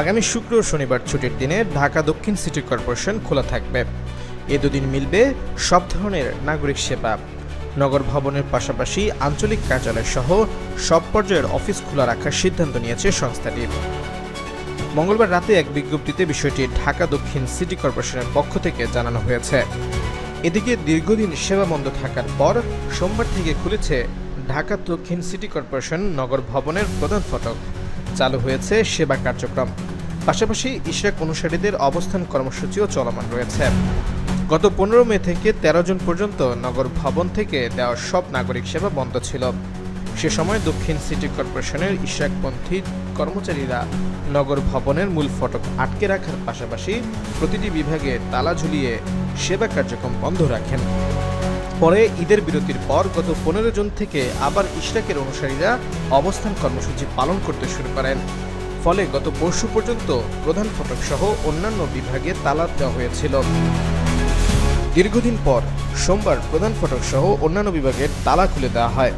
আগামী শুক্র শনিবার ছুটির দিনে ঢাকা দক্ষিণ সিটি কর্পোরেশন খোলা থাকবে। এ দুদিন মিলবে সব ধরনের নাগরিক সেবা। নগর ভবনের পাশাপাশি আঞ্চলিক কার্যালয় সহ সব পর্যায়ের অফিস খোলা রাখার সিদ্ধান্ত নিয়েছে সংস্থাটি। মঙ্গলবার রাতে এক বিজ্ঞপ্তিতে বিষয়টি ঢাকা দক্ষিণ সিটি কর্পোরেশনের পক্ষ থেকে জানানো হয়েছে। এদিকে দীর্ঘদিন সেবা বন্ধ থাকার পর সোমবার থেকে খুলেছে ঢাকা দক্ষিণ সিটি কর্পোরেশন নগর ভবনের প্রধান ফটক। চালু হয়েছে সেবা কার্যক্রম। পাশাপাশি ইশরাক অনুসারীদের অবস্থান কর্মসূচিও চলমান রয়েছে। গত পনেরো মে থেকে ১৩ জন পর্যন্ত নগর ভবন থেকে দেওয়া সব নাগরিক সেবা বন্ধ ছিল। সে সময় দক্ষিণ সিটি কর্পোরেশনের ইশরাকপন্থী কর্মচারীরা নগর ভবনের মূল ফটক আটকে রাখার পাশাপাশি প্রতিটি বিভাগে তালা ঝুলিয়ে সেবা কার্যক্রম বন্ধ রাখেন। পরে ঈদের বিরতির পর গত পনেরো জন থেকে আবার ইশরাকের অনুসারীরা অবস্থান কর্মসূচি পালন করতে শুরু করেন। ফলে গত পরশু পর্যন্ত প্রধান ফটক সহ অন্যান্য বিভাগে তালা দেওয়া হয়েছিল। দীর্ঘদিন পর সোমবার প্রধান ফটক সহ অন্যান্য বিভাগের তালা খুলে দেওয়া হয়।